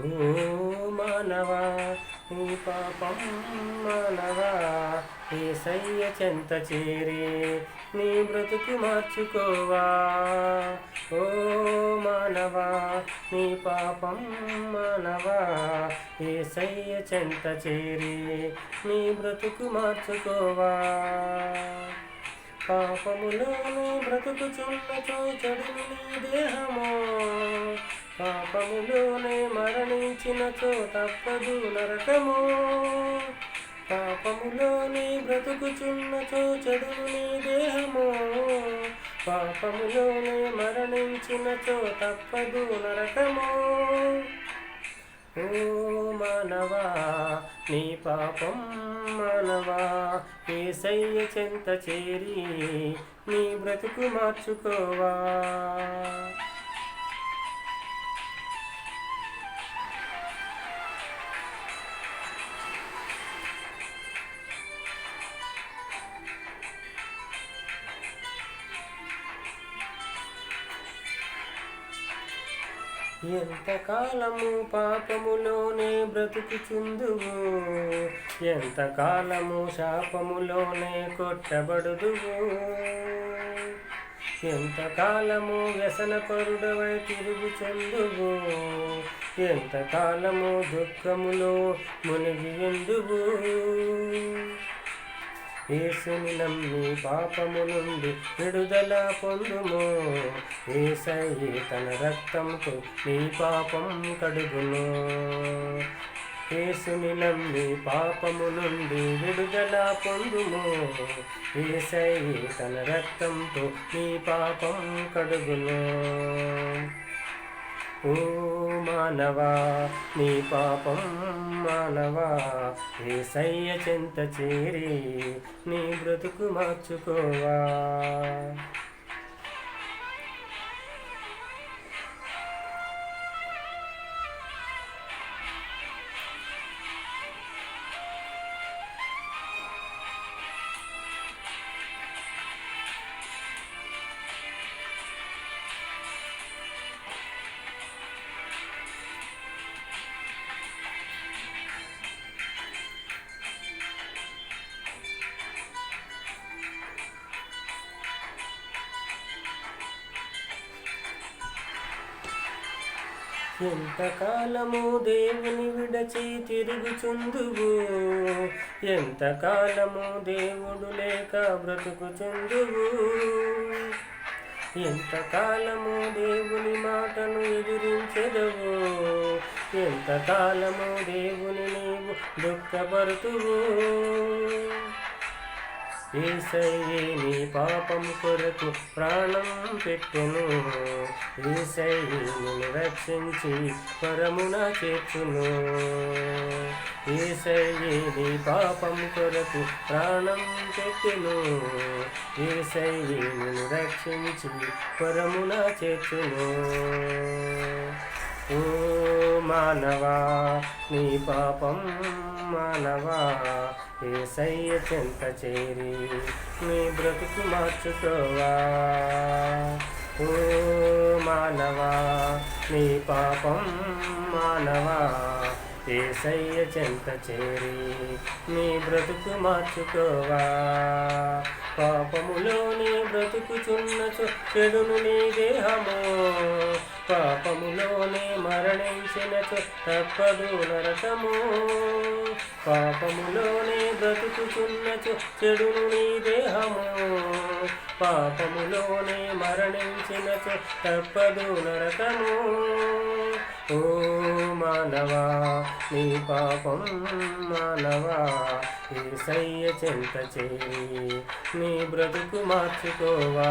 ఓ మానవా నీ పాపం మానవా ఏసయ్య చెంత చేరి నీ బ్రతుకు మార్చుకోవా. ఓ మానవా నీ పాపం మానవా ఏసయ్య చెంత చేరి నీ బ్రతుకు మార్చుకోవా. పాపములోని బ్రతుకుచున్న చోచడిని నీ దేహము పాపములోనే మరణించినచో తప్పదు నరకము. పాపములోని బ్రతుకుచున్నచో చెడును నీ దేహము. పాపములోనే మరణించినచో తప్పదు నరకము. ఓ మానవా నీ పాపం మానవా ఏసయ్య చెంత చేరి నీ బ్రతుకు మార్చుకోవా. ఎంతకాలము పాపములోనే బ్రతుకుచుందువు? ఎంతకాలము శాపములోనే కొట్టబడుదువు? ఎంతకాలము వ్యసన పరుడవై తిరుగుచుందువు? ఎంతకాలము దుఃఖములో మునిగి ఏసుని నమ్మి పాపము నుండి విడుదల పొందుము. ఏసయ్యి తన రక్తంతో నీ పాపం కడుగును. ఏసుని నమ్మి పాపము నుండి విడుదల పొందుము. ఏసయ్యి తన రక్తంతో నీ పాపం కడుగును. ఓ మానవా నీ పాపం మానవా ఏసయ్య చెంత చేరి నీ బ్రతుకు మార్చుకోవా. ఎంతకాలము దేవుని విడచి తిరుగుచుందువు? ఎంతకాలము దేవుడు లేక బ్రతుకుచుందువు? ఎంతకాలము దేవుని మాటను ఎదిరించెదవు? ఎంతకాలము దేవుని నీవు దుఃఖపరుతువు? ఏసయ్యే నీ పాపం కొరకు ప్రాణం పెట్టును. ఏసయ్యే రక్షించి పరమున చేర్చును. ఏసయ్యే నీ పాపం కొరకు ప్రాణం పెట్టును. ఏసయ్యే రక్షించి పరమున చేర్చును. ఓ మానవా నీ పాపం మానవా ఏసయ్య చెంత చేరి నీ బ్రతుకు మార్చుకోవా? ఓ మానవా నీ పాపం మానవా? ఏసయ్య చెంత చేరి నీ బ్రతుకు మార్చుకోవా? పాపములో నీ బ్రతుకుచున్నచు చెడును నీ దేహము పాపములోనే మరణించినచు తప్పదు నరకము. పాపములోనే బ్రతుకుతున్నచు చెడును నీ దేహము. పాపములోనే మరణించినచు తప్పదు నరకము. ఓ మానవా నీ పాపం మానవా ఏసయ్య చెంత చేరి నీ బ్రతుకు మార్చుకోవా.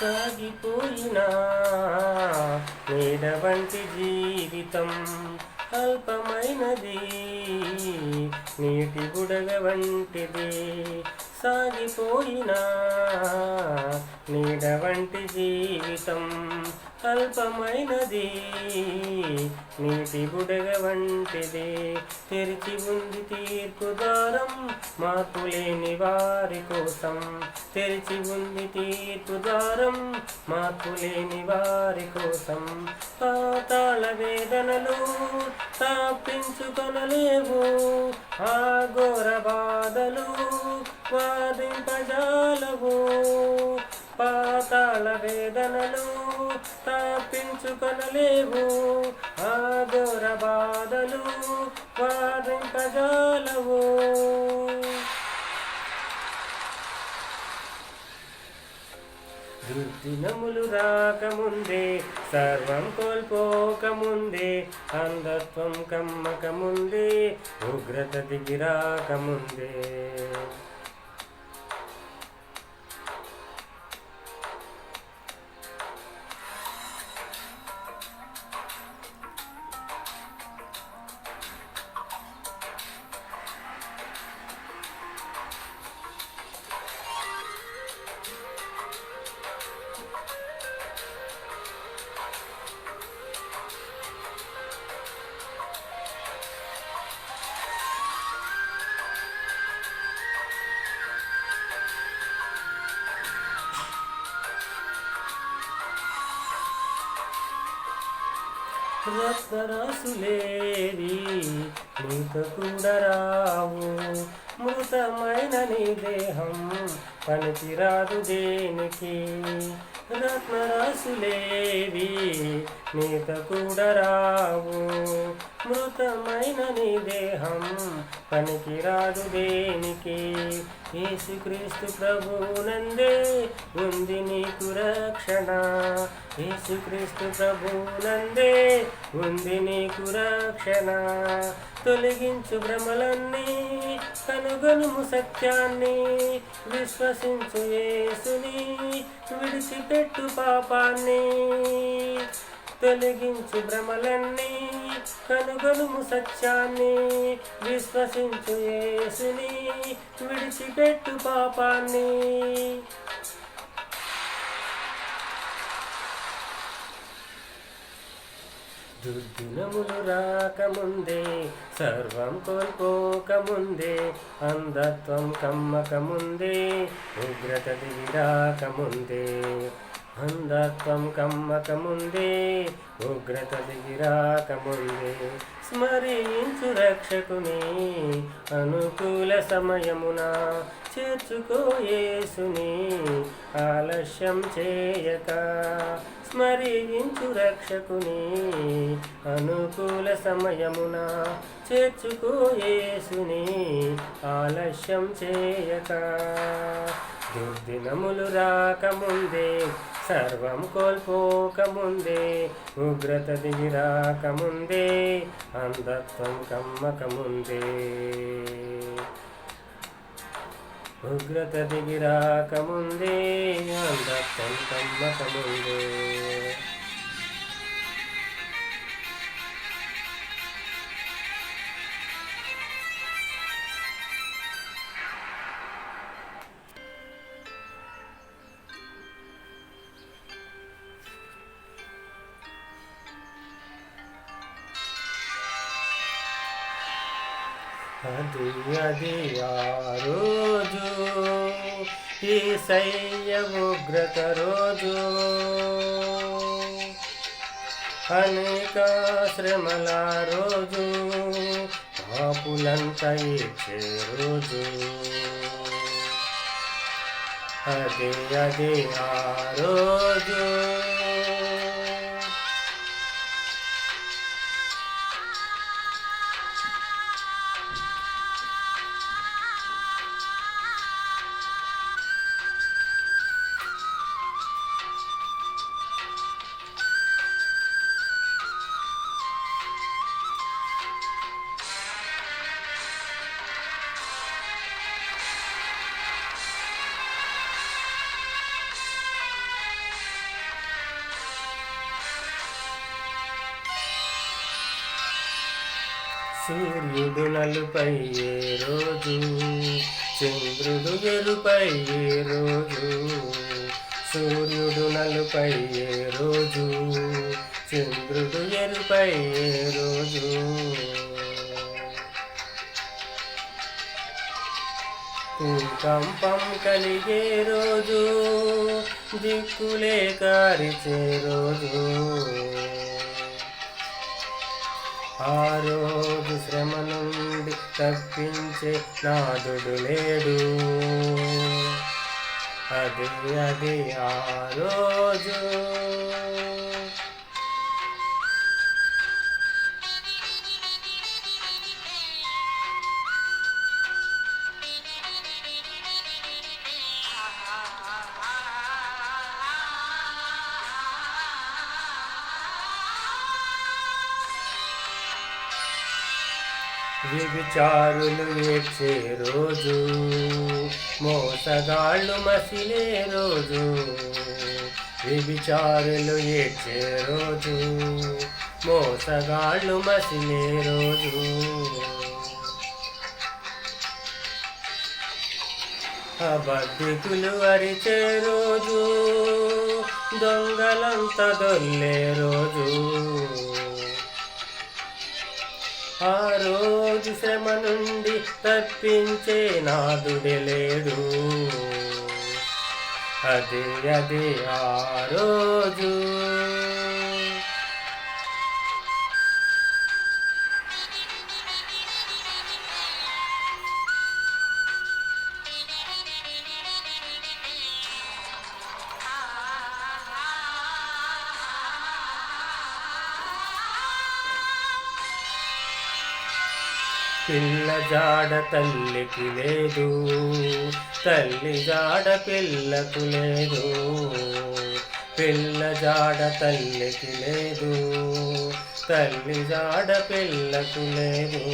సాగిపోయినా. నీడ వంటి జీవితం అల్పమైనది. నీటి బుడగ వంటిది. సాగిపోయినా నీడ వంటి జీవితం అల్పమైనది. నీటి బుడగ వంటిది తెరిచి ఉంది తీర్పు ద్వారం మార్పు లేని వారి కోసం తెరిచి ఉంది తీర్పు ద్వారం మార్పు లేని వారి కోసం పాతాళ వేదనలు తాపించుకొనలేవు. ఆ ఘోర బాధలు వాదింపజాలవు పాతాళ వేదనలు తాపించుకొనలేవు ఆ ఘోర బాధలు వాదింపజాలవు. దుర్దినములు రాకముందే సర్వం కోల్పోకముందే అంధత్వం కమ్మకముందే ఉగ్రత దిగిరాకముందే రాకముందే మృతకుండరావు మృతమైన నీ దేహం పనికిరాదు దేనికి. రత్నరాసులేవి నీత కూడా రావు మృతమైన నీ దేహం పనికిరాదు దేనికి. యేసుక్రీస్తు ప్రభునందే ఉంది నీకు రక్షణ. యేసుక్రీస్తు ప్రభునందే ఉంది నీకు రక్షణ. తొలగించు భ్రమలన్నీ కనుగొనుము సత్యాన్ని. విశ్వసించు యేసుని విడిచిపెట్టు పాపాన్ని. తొలగించు భ్రమలన్నీ కనుగొనుము సత్యాన్ని. విశ్వసించు యేసుని విడిచిపెట్టు పాపాన్ని. దుర్దినములు రాకముందే సర్వం కోల్పోకముందే అంధత్వం కమ్మకముందే ఉగ్రత దిగి రాకముందే అంధత్వం కమ్మకముందే ఉగ్రత దిగిరాకముందే. స్మరించు రక్షకుని అనుకూల సమయమున చేర్చుకోయేసుని ఆలస్యం చేయక. స్మరించు రక్షకుని అనుకూల సమయమున చేర్చుకోయేసుని ఆలస్యం చేయక. దుర్దినములు రాకముందే సర్వం కోల్పోకముందే ఉగ్రత దిగిరాకముందే అంధత్వం కమ్మకముందే. ఉగ్రత దిగిరాకముందే అంధత్వం కమ్మకముందే. అది అది ఆ రోజు ఈ శయ్య ఉగ్రత రోజు అనేక శ్రమల రోజు పాపులంత ఇచ్చే రోజు. అదే అదే ఆ రోజు సూర్యుడు నలుపై ఏ రోజు చంద్రుడు ఎరుపై ఏ రోజు సూర్యుడు నలుపై ఏ రోజు చంద్రుడు ఎరుపై ఏ రోజు. కంపం కలిగే రోజు దిక్కులే కారిచే రోజు. ఆ రోజు శ్రమ నుండి తప్పించే నాదుడు లేడు. అది అది ఆ రోజు. విచారులు ఏడ్చే రోజు మోసగాళ్ళు మసిలే రోజు. విచారులు ఏడ్చే రోజు మోసగాళ్ళు మసిలే రోజు. అబద్ధికులు అరిచే రోజు దొంగలంత దొల్లే రోజు. ఆ రోజు శ్రమ నుండి తప్పించే నాదుడే లేడు. అదే అదే ఆ రోజు. పిల్ల జాడ తల్లికి లేదు. తల్లి జాడ పిల్లకు లేదు. పిల్ల జాడ తల్లికి లేదు. తల్లి జాడ పిల్లకు లేదు.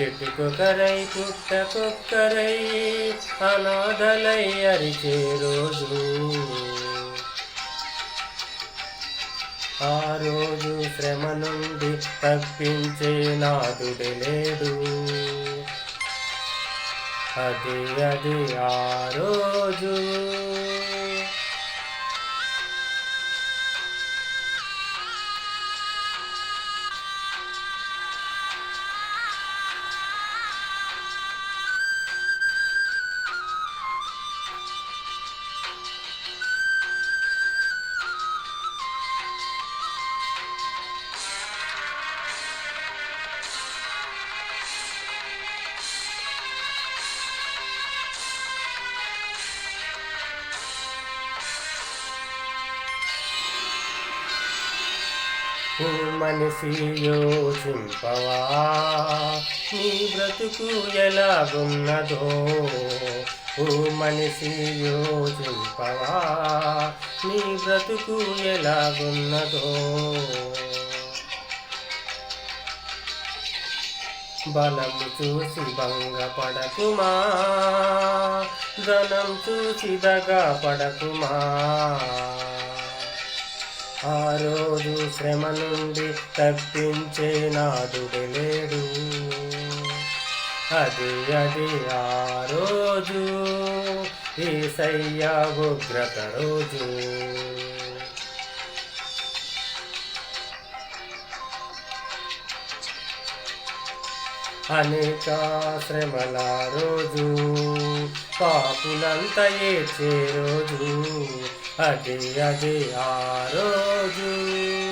చెట్టుకొకరై పుట్టకొక్కరై అనాథలై అరిచే రోజు. ఆ రోజు శ్రమ నుండి తప్పించే నాదుడు లేడు. అది అది ఆ రోజు. ఓ మనిషి యోచింపవా నీ బ్రతుకు ఎలాగున్నదో ఓ మనిషి యోచింపవా నీ బ్రతుకు ఎలాగున్నదో? బలము చూసి భంగపడకుమా? ధనం చూసి దగా పడకుమా ఆ రోజు శ్రమ నుండి తప్పించే నాదుడు లేడు. అది అది ఆ రోజు ఈసయ్య ఉగ్రత రోజు. అనేకాశ్రమల రోజు పాపులంత ఏడ్చే రోజు. అది అది ఆ రోజు.